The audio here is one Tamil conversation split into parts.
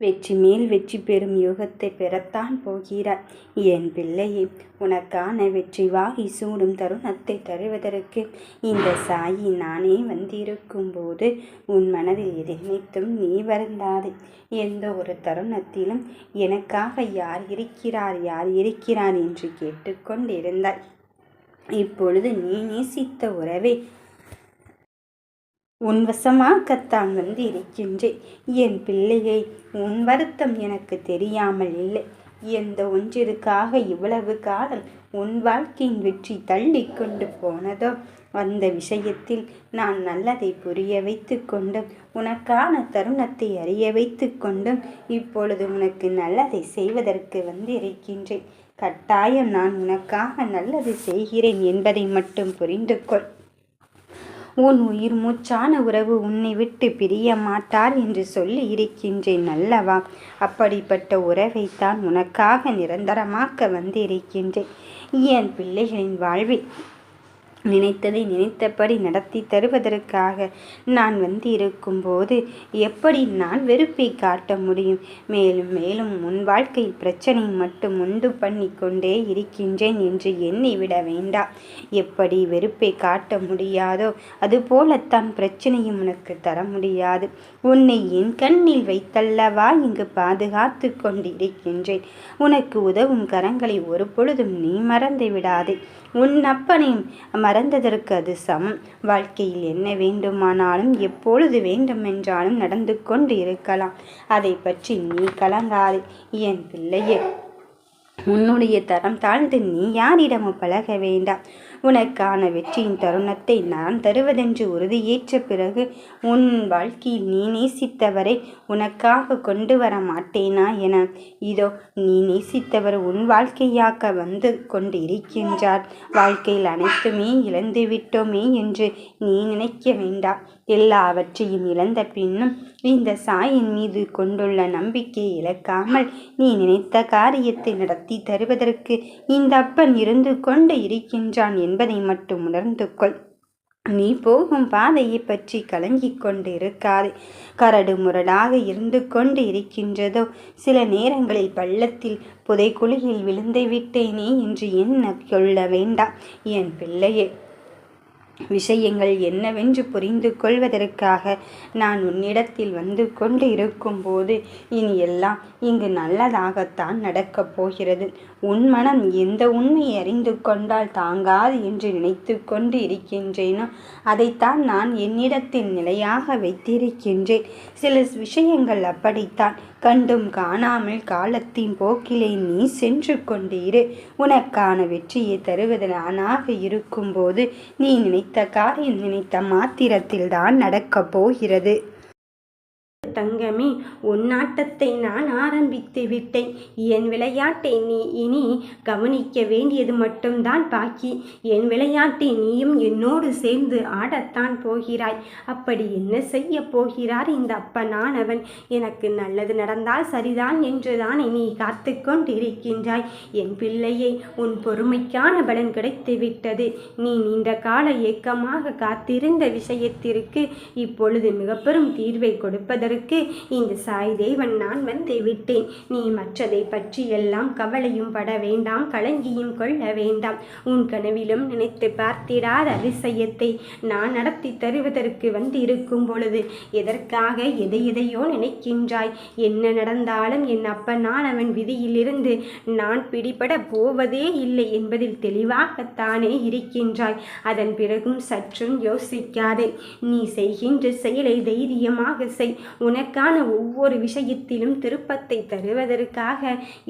வெற்றி மேல் வெற்றி பெறும் யோகத்தை பெறத்தான் போகிறாய். என் பிள்ளையே உனக்கான வெற்றி வாகி சூடும் தருணத்தை தருவதற்கு இந்த சாயி நானே வந்திருக்கும் போது உன் மனதில் எதை நினைத்தும் நீ வருந்தாதே. எந்த ஒரு தருணத்திலும் எனக்காக யார் இருக்கிறார் யார் இருக்கிறார் என்று கேட்டுக்கொண்டிருந்தாய். இப்பொழுது நீ நேசித்த உறவே உன் வசமாகத்தான் வந்து இருக்கின்றேன். என் பிள்ளையை உன் வருத்தம் எனக்கு தெரியாமல் இல்லை. எந்த ஒன்றிற்காக இவ்வளவு காலம் உன் வாழ்க்கையின் வெற்றி தள்ளி கொண்டு போனதோ அந்த விஷயத்தில் நான் நல்லதை புரிய வைத்து கொண்டும் உனக்கான தருணத்தை அறிய வைத்து கொண்டும் இப்பொழுது உனக்கு நல்லதை செய்வதற்கு வந்து இருக்கின்றேன். கட்டாயம் நான் உனக்காக நல்லது செய்கிறேன் என்பதை மட்டும் புரிந்து கொள். உன் உயிர் மூச்சான உறவு உன்னை விட்டு பிரிய மாட்டார் என்று சொல்லி இருக்கின்றேன் அல்லவா? அப்படிப்பட்ட உறவைத்தான் உனக்காக நிரந்தரமாக்க வந்திருக்கின்றேன். என் பிள்ளைகளின் வாழ்வில் நினைத்ததை நினைத்தபடி நடத்தி தருவதற்காக நான் வந்து இருக்கும்போது எப்படி நான் வெறுப்பை காட்ட முடியும்? மேலும் மேலும் உன் வாழ்க்கையில் பிரச்சனை மட்டும் உண்டு பண்ணி கொண்டே இருக்கின்றேன் என்று எண்ணி விட வேண்டாம். எப்படி வெறுப்பை காட்ட முடியாதோ அதுபோலத்தான் பிரச்சனையும் உனக்கு தர முடியாது. உன்னை என் கண்ணில் வைத்தல்லவா இங்கு பாதுகாத்து கொண்டிருக்கின்றேன். உனக்கு உதவும் கரங்களை ஒரு பொழுதும் நீ மறந்து விடாதே. உன் அப்பனையும் மறந்ததற்கு அது சமம் வாழ்க்கையில் என்ன வேண்டுமானாலும் எப்பொழுது வேண்டுமென்றாலும் நடந்து கொண்டு இருக்கலாம். அதை பற்றி நீ கலங்காதே. என் பிள்ளையே உன்னுடைய தரம் தாழ்ந்து நீ யாரிடமும் பழக வேண்டாம். உனக்கான வெற்றியின் தருணத்தை நான் தருவதென்று உறுதியேற்ற பிறகு உன் வாழ்க்கையில் நீ நேசித்தவரை உனக்காக கொண்டு வர மாட்டேனா என. இதோ நீ நேசித்தவர் உன் வாழ்க்கையாக்க வந்து கொண்டு இருக்கின்றார் வாழ்க்கையில் அனைத்துமே இழந்து விட்டோமே என்று நீ நினைக்க வேண்டாம். எல்லாவற்றையும் இழந்த பின்னும் இந்த சாயின் மீது கொண்டுள்ள நம்பிக்கையை இழக்காமல் நீ நினைத்த காரியத்தை நடத்தி தருவதற்கு இந்த அப்பன் இருந்து கொண்டு இருக்கின்றான் என்பதை மட்டும் உணர்ந்து கொள். நீ போகும் பாதையை பற்றி கலங்கிக் கொண்டு இருக்காதே கரடு முரடாக இருந்து கொண்டு இருக்கின்றதோ? சில நேரங்களில் பள்ளத்தில் புதைக்குழியில் விழுந்து விட்டேனே என்று என்ன கொள்ள வேண்டாம்? என் பிள்ளையே விஷயங்கள் என்னவென்று புரிந்து கொள்வதற்காக நான் உன்னிடத்தில் வந்து கொண்டு இருக்கும்போது இனி எல்லாம் இங்கு நல்லதாகத்தான் நடக்கப் போகிறது. உன் மனம் எந்த உண்மையை அறிந்து கொண்டால் தாங்காது என்று நினைத்து கொண்டு இருக்கின்றேனோ அதைத்தான் நான் என்னிடத்தில் நிலையாக வைத்திருக்கின்றேன். சில விஷயங்கள் அப்படித்தான். கண்டும் காணாமல் காலத்தின் போக்கிலே நீ சென்று கொண்டீரு உனக்கான வெற்றியை தருவது நானாக இருக்கும்போது நீ நினைத்த காரியம் நினைத்த மாத்திரத்தில்தான் நடக்கப் போகிறது. தங்கமே உன்னாட்டத்தை நான் ஆரம்பித்து விட்டேன். என் விளையாட்டை நீ இனி கவனிக்க வேண்டியது மட்டும்தான் பாக்கி. என் விளையாட்டை நீயும் என்னோடு சேர்ந்து ஆடத்தான் போகிறாய். அப்படி என்ன செய்ய போகிறார் இந்த அப்பனானவன்? எனக்கு நல்லது நடந்தால் சரிதான் என்றுதான் நீ காத்து கொண்டிருக்கின்றாய். என் பிள்ளையை உன் பொறுமைக்கான பலன் கிடைத்து விட்டது. நீ நீண்ட கால ஏக்கமாக காத்திருந்த விஷயத்திற்கு இப்பொழுது மிக பெரும் தீர்வை கொடுப்பதற்கு அதற்கு இந்த சாய் தேவன் நான் வந்து விட்டேன். நீ மற்றதை பற்றி எல்லாம் கவலையும் பட வேண்டாம் கலங்கியும் கொள்ள வேண்டாம். உன் கனவிலும் நினைத்து பார்த்திடாத அதிசயத்தை நான் நடத்தி தருவதற்கு வந்து இருக்கும் பொழுது எதற்காக எதை எதையோ நினைக்கின்றாய்? என்ன நடந்தாலும் என் அப்பனான் அவன் விதியிலிருந்து நான் பிடிபட போவதே இல்லை என்பதில் தெளிவாகத்தானே இருக்கின்றாய். அதன் பிறகும் சற்றும் யோசிக்காதே. நீ செய்கின்ற செயலை தைரியமாக செய். எனக்கான ஒவ்வொரு விஷயத்திலும் திருப்பத்தை தருவதற்காக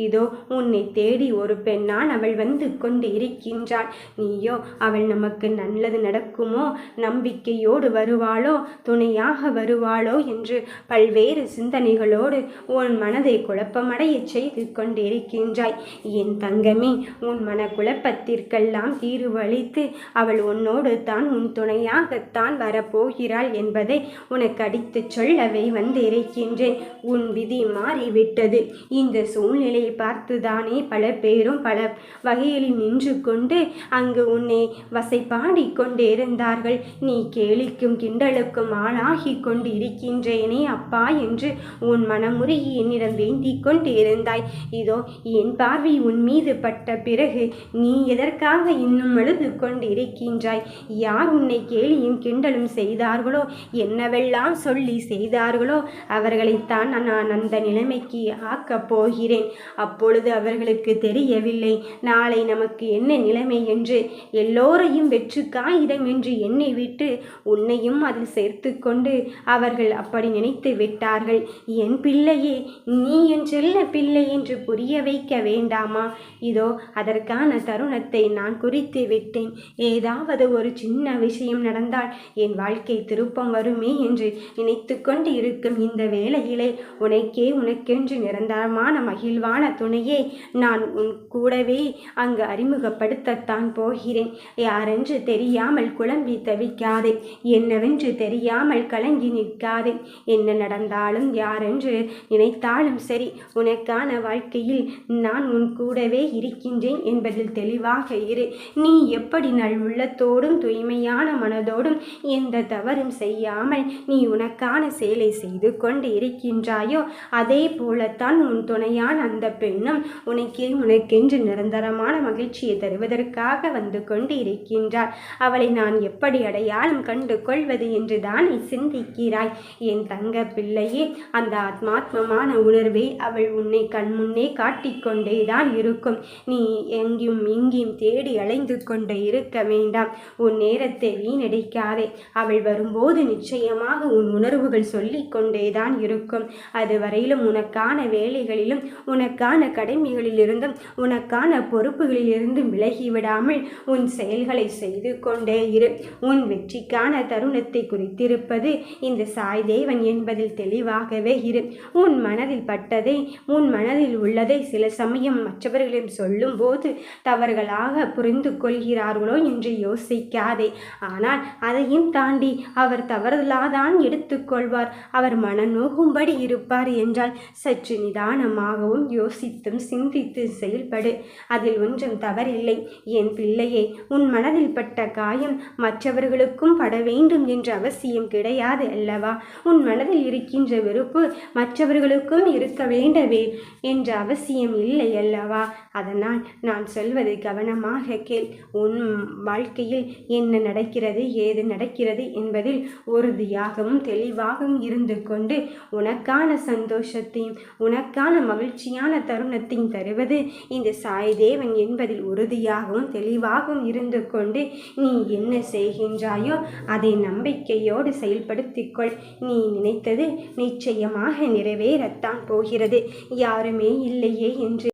இதோ உன்னை தேடி ஒரு பெண்ணான் அவள் வந்து கொண்டு இருக்கின்றாள் நீயோ அவள் நமக்கு நல்லது நடக்குமோ? நம்பிக்கையோடு வருவாளோ? துணையாக வருவாளோ? என்று பல்வேறு சிந்தனைகளோடு உன் மனதை குழப்பமடைய செய்து கொண்டிருக்கின்றாய். என் தங்கமே உன் மன குழப்பத்திற்கெல்லாம் தீர்வளித்து அவள் உன்னோடு தான் உன் துணையாகத்தான் வரப்போகிறாள் என்பதை உனக்கு அடித்துச் சொல்லவே வந்து வந்திருக்கின்றேன். உன் விதி மாறிவிட்டது. இந்த சூழ்நிலையை பார்த்துதானே பல பேரும் பல வகையில் நின்று கொண்டு அங்கு உன்னை வசைப்பாடி கொண்டிருந்தார்கள் நீ கேலிக்கும் கிண்டலுக்கும் ஆளாகி கொண்டு இருக்கின்றேனே அப்பா என்று உன் மனமுருகி என்னிடம் வேண்டிக் கொண்டிருந்தாய். இதோ என் பார்வை உன் மீது பட்ட பிறகு நீ எதற்காக இன்னும் அழுது கொண்டிருக்கின்றாய்? யார் உன்னை கேலியும் கிண்டலும் செய்தார்களோ? என்னவெல்லாம் சொல்லி செய்தார்களோ? அவர்களைத்தான் நான் அந்த நிலைமைக்கு ஆக்கப் போகிறேன். அப்பொழுது அவர்களுக்கு தெரியவில்லை. நாளை நமக்கு என்ன நிலைமை என்று எல்லோரையும் வெற்று காகிதம் என்று எண்ணி விட்டு உன்னையும் அதில் சேர்த்து கொண்டு அவர்கள் அப்படி நினைத்து விட்டார்கள். என் பிள்ளையே நீ என் செல்ல பிள்ளை என்று புரிய வைக்க வேண்டாமா? இதோ அதற்கான தருணத்தை நான் குறித்து விட்டேன். ஏதாவது ஒரு சின்ன விஷயம் நடந்தால் என் வாழ்க்கை திருப்பம் வருமே என்று நினைத்து கொண்டு இருக்கும் இந்த வேளையிலே உனக்கே உனக்கென்று நிரந்தரமான மகிழ்வான துணையை நான் உன் கூடவே அங்கு அறிமுகப்படுத்தத்தான் போகிறேன். யாரென்று தெரியாமல் குழம்பி தவிக்காதே. என்னவென்று தெரியாமல் கலங்கி நிற்காதே. என்ன நடந்தாலும் யாரென்று நினைத்தாலும் சரி உனக்கான வாழ்க்கையில் நான் உன் கூடவே இருக்கின்றேன் என்பதில் தெளிவாக இரு. நீ எப்படி நல் உள்ளத்தோடும் தூய்மையான மனதோடும் எந்த தவறும் செய்யாமல் நீ உனக்கான செயலை செய்து கொண்டு இருக்கின்றாயோ? அதே போலத்தான் உன் துணையான அந்த பெண்ணும் உனக்கே உனக்கென்று நிரந்தரமான மகிழ்ச்சியை தருவதற்காக வந்து கொண்டு இருக்கின்றார் அவளை நான் எப்படி அடையாளம் கண்டு கொள்வது என்று தானே சிந்திக்கிறாய். என் தங்க பிள்ளையே அந்த ஆத்மாத்மமான உணர்வை அவள் உன்னை கண்முன்னே காட்டிக்கொண்டே தான் இருக்கும். நீ எங்கேயும் இங்கேயும் தேடி அலைந்து கொண்டு இருக்க வேண்டாம். உன் நேரத்தை வீணடிக்காதே. அவள் வரும்போது நிச்சயமாக உன் உணர்வுகள் சொல்லிக் கொண்டேதான் இருக்கும். அதுவரையிலும் உனக்கான வேலைகளிலும் உனக்கான கடமைகளிலிருந்தும் உனக்கான பொறுப்புகளிலிருந்தும் விலகிவிடாமல் உன் செயல்களை செய்து கொண்டே இரு. உன் வெற்றிக்கான தருணத்தை குறித்திருப்பது இந்த சாய் தேவன் என்பதில் தெளிவாகவே இரு. உன் மனதில் பட்டதை உன் மனதில் உள்ளதை சில சமயம் மற்றவர்களிடம் சொல்லும்போது தவறுகளாக புரிந்து கொள்கிறார்களோ என்று யோசிக்காதே. ஆனால் அதையும் தாண்டி அவர் தவறுதலாதான் எடுத்துக்கொள்வார். அவர் மனநோகும்படி இருப்பார் என்றால் சற்று நிதானமாகவும் யோசித்தும் சிந்தித்து செயல்படு. அதில் ஒன்றும் தவறில்லை. என் பிள்ளையே உன் மனதில் பட்ட காயம் மற்றவர்களுக்கும் பட வேண்டும் என்ற அவசியம் கிடையாது அல்லவா? உன் மனதில் இருக்கின்ற வெறுப்பு மற்றவர்களுக்கும் இருக்க வேண்டவே என்ற அவசியம் இல்லை அல்லவா? அதனால் நான் சொல்வதை கவனமாக கேள். உன் வாழ்க்கையில் என்ன நடக்கிறது ஏது நடக்கிறது என்பதில் உறுதியாகவும் தெளிவாகவும் இருந்து கொண்டு உனக்கான சந்தோஷத்தையும் உனக்கான மகிழ்ச்சியான தருணத்தையும் தருவது இந்த சாய்தேவன் என்பதில் உறுதியாகவும் தெளிவாகவும் இருந்து கொண்டு நீ என்ன செய்கின்றாயோ அதை நம்பிக்கையோடு செயல்படுத்திக்கொள். நீ நினைத்தது நிச்சயமாக நிறைவேறத்தான் போகிறது. யாருமே இல்லையே என்று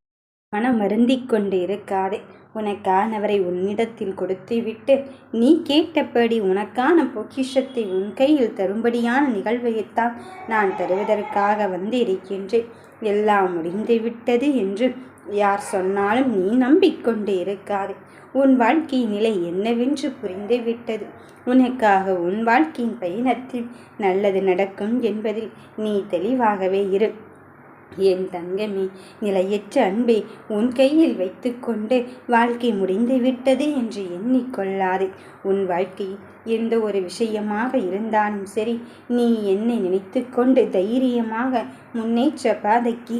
மனம் வருந்திக் கொண்டு இருக்காதே உனக்கானவரை உன்னிடத்தில் கொடுத்துவிட்டு நீ கேட்டபடி உனக்கான பொக்கிஷத்தை உன் கையில் தரும்படியான நிகழ்வையத்தான் நான் தருவதற்காக வந்து இருக்கின்றேன் எல்லாம் முடிந்துவிட்டது என்று யார் சொன்னாலும் நீ நம்பிக்கொண்டு இருக்காதே. உன் வாழ்க்கை நிலை என்னவென்று புரிந்துவிட்டது. உனக்காக உன் வாழ்க்கையின் பயணத்தில் நல்லது நடக்கும் என்பதில் நீ தெளிவாகவே இரு. என் தங்கமே நிலையற்ற அன்பை உன் கையில் வைத்துக்கொண்டு வாழ்க்கை முடிந்து விட்டது என்று எண்ணிக்கொள்ளாதே. உன் வாழ்க்கையில் எந்த ஒரு விஷயமாக இருந்தாலும் சரி நீ என்னை நினைத்துக்கொண்டு தைரியமாக முன்னேற்ற பாதைக்கு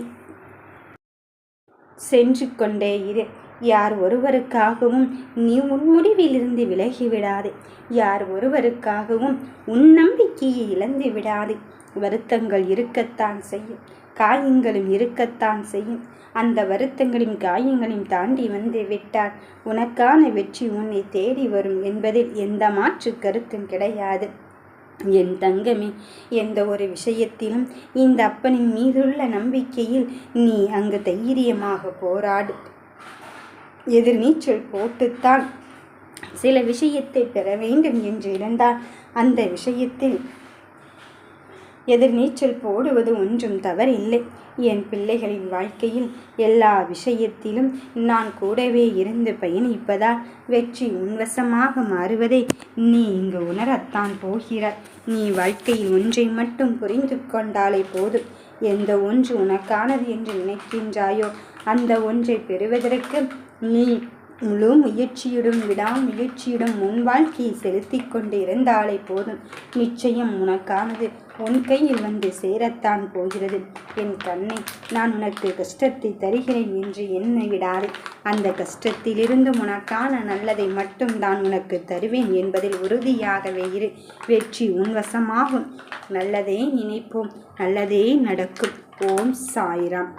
சென்று கொண்டே இரு. யார் ஒருவருக்காகவும் நீ உன் முடிவிலிருந்து விலகிவிடாதே யார் ஒருவருக்காகவும் உன் நம்பிக்கையை இழந்து விடாதே. வருத்தங்கள் இருக்கத்தான் செய்யும். காயங்களும் இருக்கத்தான் செய்யும். அந்த வருத்தங்களையும் காயங்களையும் தாண்டி வந்து விட்டால் உனக்கான வெற்றி உன்னை தேடி வரும் என்பதில் எந்த மாற்று கருத்தும் கிடையாது. என் தங்கமே எந்த ஒரு விஷயத்திலும் இந்த அப்பனின் மீதுள்ள நம்பிக்கையில் நீ அங்கு தைரியமாக போராடு. எதிர்நீச்சல் போட்டுத்தான் சில விஷயத்தை பெற வேண்டும் என்று இருந்தால் அந்த விஷயத்தில் எதிர்நீச்சல் போடுவது ஒன்றும் தவறில்லை. என் பிள்ளைகளின் வாழ்க்கையில் எல்லா விஷயத்திலும் நான் கூடவே இருந்து பயணிப்பதால் வெற்றி உன்வசமாக மாறுவதை நீ இங்கு உணரத்தான் போகிறாய். நீ வாழ்க்கையில் ஒன்றை மட்டும் புரிந்து கொண்டாலே போதும். எந்த ஒன்று உனக்கானது என்று நினைக்கின்றாயோ அந்த ஒன்றை பெறுவதற்கு நீ முழு முயற்சியுடன் விடாமுயற்சியுடன் முன் வாழ்க்கையை செலுத்தி கொண்டு இருந்தாலே போதும். நிச்சயம் உனக்கானது உன் கையில் வந்து சேரத்தான் போகிறது. என் கண்ணை நான் உனக்கு கஷ்டத்தை தருகிறேன் என்று என்ன விடாது. அந்த கஷ்டத்திலிருந்து உனக்கான நல்லதை மட்டும் தான் உனக்கு தருவேன் என்பதில் உறுதியாகவே இரு. வெற்றி உன் வசமாகும். நல்லதே நினைப்போம். நல்லதே நடக்கும். ஓம் சாய்ராம்.